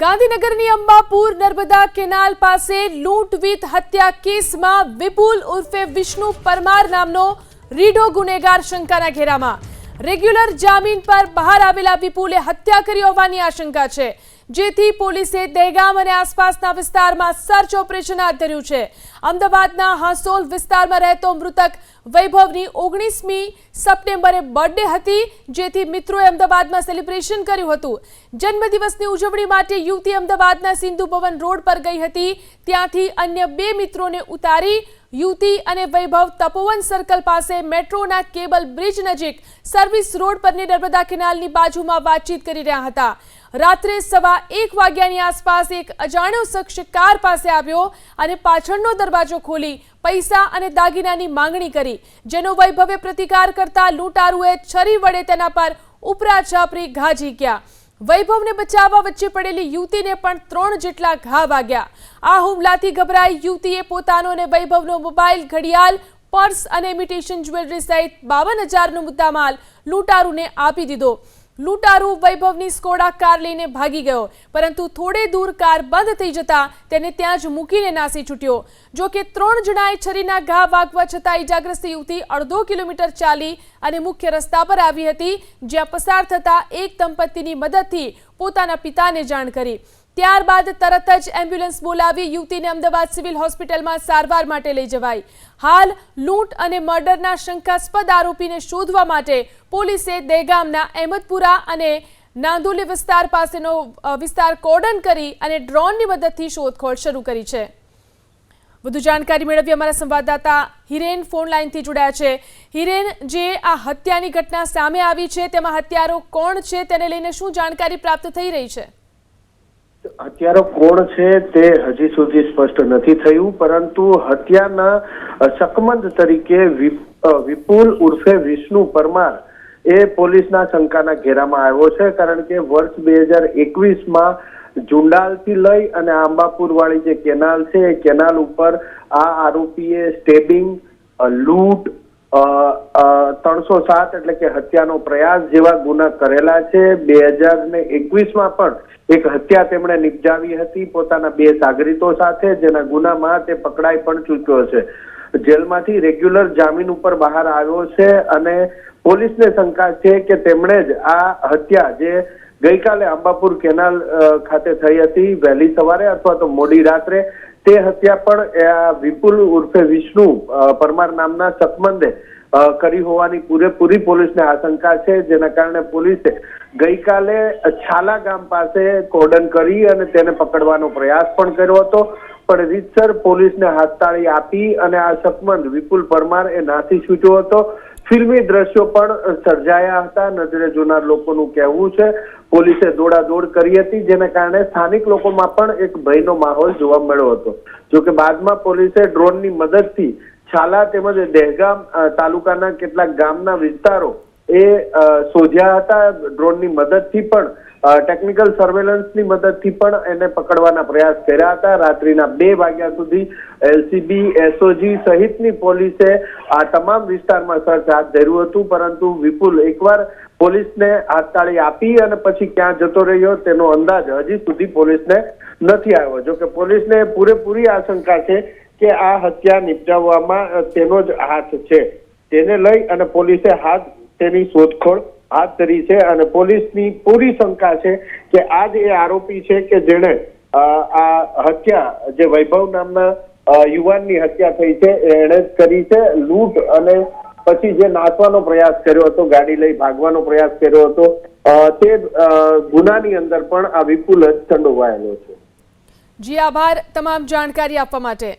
ગાંધીનગરની અંબાપુર નર્મદા કેનાલ પાસે લૂંટ વિથ હત્યા કેસમાં વિપુલ ઉર્ફે વિષ્ણુ પરમાર નામનો રીઢો ગુનેગાર શંકાના ઘેરામાં. રેગ્યુલર જામીન પર બહાર આવેલા વિપુલે હત્યા કરી હોવાની આશંકા છે. જેથી પોલીસે દહેગામ અને આસપાસના વિસ્તારમાં સર્ચ ઓપરેશન હાથ ધર્યું છે. અમદાવાદના હાંસોલ વિસ્તારમાં રહેતો મૃતક વૈભવની ઓગણીસમી સપ્ટેમ્બરે બર્થડે હતી, જેથી મિત્રોએ અમદાવાદમાં સેલિબ્રેશન કર્યું હતું. જન્મદિવસની ઉજવણી માટે યુવતી અમદાવાદના સિંધુ ભવન રોડ પર ગઈ હતી. ત્યાંથી અન્ય બે મિત્રોને ઉતારી યુવતી અને વૈભવ તપોવન સર્કલ પાસે મેટ્રોના કેબલ બ્રિજ નજીક સર્વિસ રોડ પરની નર્મદા કેનાલની બાજુમાં વાતચીત કરી રહ્યા હતા. રાત્રે સવા એક વાગ્યાની આસપાસ એક અજાણ્યો શખ્સ કાર પાસે આવ્યો અને પાછળનો દરવાજો ખોલી પૈસા અને દાગીનાની માંગણી કરી, જેનો વૈભવે પ્રતિકાર કરતા લૂંટારુએ છરી વડે તેના પર ઉપરા છાપરી ઘા ઝીક્યા. વૈભવને બચાવવા વચ્ચે પડેલી યુવતીને પણ ત્રણ જેટલા ઘા વાગ્યા. આ હુમલાથી ગભરાઈ યુવતીએ પોતાનો અને વૈભવનો મોબાઈલ, ઘડિયાળ, પર્સ અને ઇમિટેશન જ્વેલરી સહિત બાવન હજારનો મુદ્દામાલ લૂંટારૂને આપી દીધો. લૂંટારુ વૈભવની સ્કોડા કાર લઈને ભાગી ગયો. પરંતુ થોડે દૂર કાર બંધ થઈ જતા તેને ત્યાં જ મૂકીને નાસી છૂટ્યો. જો કે ત્રણ જણાએ છરીના ઘા વાગવા છતાં ઇજાગ્રસ્ત યુવતી અડધો કિલોમીટર ચાલી અને મુખ્ય રસ્તા પર આવી હતી, જ્યાં પસાર થતા એક દંપતીની મદદથી પોતાના પિતાને જાણ કરી. ત્યારબાદ તરત જ એમ્બ્યુલન્સ બોલાવી યુવતીને અમદાવાદ સિવિલ હોસ્પિટલમાં સારવાર માટે લઈ જવાઈ. હાલ લૂંટ અને મર્ડરના શંકાસ્પદ આરોપીને શોધવા માટે પોલીસે દહેગામના અહેમદપુરા અને નાંદુલી વિસ્તાર પાસેનો વિસ્તાર કોર્ડન કરી અને ડ્રોનની મદદથી શોધખોળ શરૂ કરી છે. વધુ જાણકારી મેળવી અમારા સંવાદદાતા હિરેન ફોન લાઇનથી જોડાયા છે. હિરેન, જે આ હત્યાની ઘટના સામે આવી છે, તેમાં હત્યારો કોણ છે, તેને લઈને શું જાણકારી પ્રાપ્ત થઈ રહી છે? હત્યારો કોણ છે તે હજી સુધી સ્પષ્ટ નથી થયું, પરંતુ હત્યાના શકમંદ તરીકે વિપુલ ઉર્ફે વિષ્ણુ પરમાર એ પોલીસના શંકાના ઘેરામાં આવ્યો છે, કારણ કે વર્ષ બે હજાર એકવીસમાં જુંડાલથી લઈ અને આંબાપુર વાળી જે કેનાલ છે એ કેનાલ ઉપર આ આરોપીએ સ્ટેબિંગ લૂંટ ત્રણસો સાત એટલે કે હત્યાનો પ્રયાસ જેવા ગુના કરેલા છે. બે હજાર ને એકવીસમાં પણ એક હત્યા તેમણે નિપજાવી હતી પોતાના બે સાગરીતો સાથે જેના ગુનામાં તે પકડાઈ પણ ચૂક્યો છે. જેલમાંથી રેગ્યુલર જામીન ઉપર બહાર આવ્યો છે અને પોલીસને શંકા છે કે તેમણે જ આ હત્યા જે ગઈકાલે અંબાપુર કેનાલ ખાતે થઈ હતી વહેલી સવારે અથવા તો મોડી રાત્રે તે હત્યા પણ વિપુલ ઉર્ફે વિષ્ણુ પરમાર નામના શકમંદે અ, કરી હોવાની પૂરેપૂરી પોલીસને આશંકા છે. જેના કારણે પોલીસે ગઈકાલે છાલા ગામ પાસે કોર્ડન કરી અને તેને પકડવાનો પ્રયાસ પણ કર્યો હતો. પણ રીતસર પોલીસને હાથતાળી આપી અને આ શકમંદ વિપુલ પરમાર એ નાસી છૂટ્યો હતો. ફિલ્મી દ્રશ્યો પણ સર્જાયા હતા. નજરે જોનાર લોકોનું કહેવું છે, પોલીસે દોડાદોડ કરી હતી, જેના કારણે સ્થાનિક લોકોમાં પણ એક ભયનો માહોલ જોવા મળ્યો હતો. જોકે બાદમાં પોલીસે ડ્રોનની મદદથી છાલા તેમજ દહેગામ તાલુકાના કેટલાક ગામના વિસ્તારો એ શોધ્યા હતા ડ્રોનની મદદથી પણ ટેકનિકલ સર્વેલન્સની મદદથી પણ એને પકડવાના પ્રયાસ કર્યા હતા. રાત્રિના બે વાગ્યા સુધી એલસીબી, એસઓજી સહિતની પોલીસે આ તમામ વિસ્તારમાં સર્ચ હાથ ધર્યું હતું. પરંતુ વિપુલ એકવાર પોલીસને હાથતાળી આપી અને પછી ક્યાં જતો રહ્યો તેનો અંદાજ હજી સુધી પોલીસને નથી આવ્યો. જો કે પોલીસને પૂરેપૂરી આશંકા છે કે આ હત્યા નિપજાવવામાં તેનો જ હાથ છે. તેને લઈ અને પોલીસે હાથ, તેની શોધખોળ હાથ ધરી છે અને પોલીસની પૂરી શંકા છે કે આ જ એ આરોપી છે કે જેણે આ હત્યા, જે વૈભવ નામના યુવાનની હત્યા થઈ છે, એણે જ કરી છે, લૂંટ અને પછી જે નાચવાનો પ્રયાસ કર્યો હતો, ગાડી લઈ ભાગવાનો પ્રયાસ કર્યો હતો તે ગુનાની અંદર પણ આ વિપુલ જ સંડોવાયેલો છે. જી, આભાર તમામ જાણકારી આપવા માટે.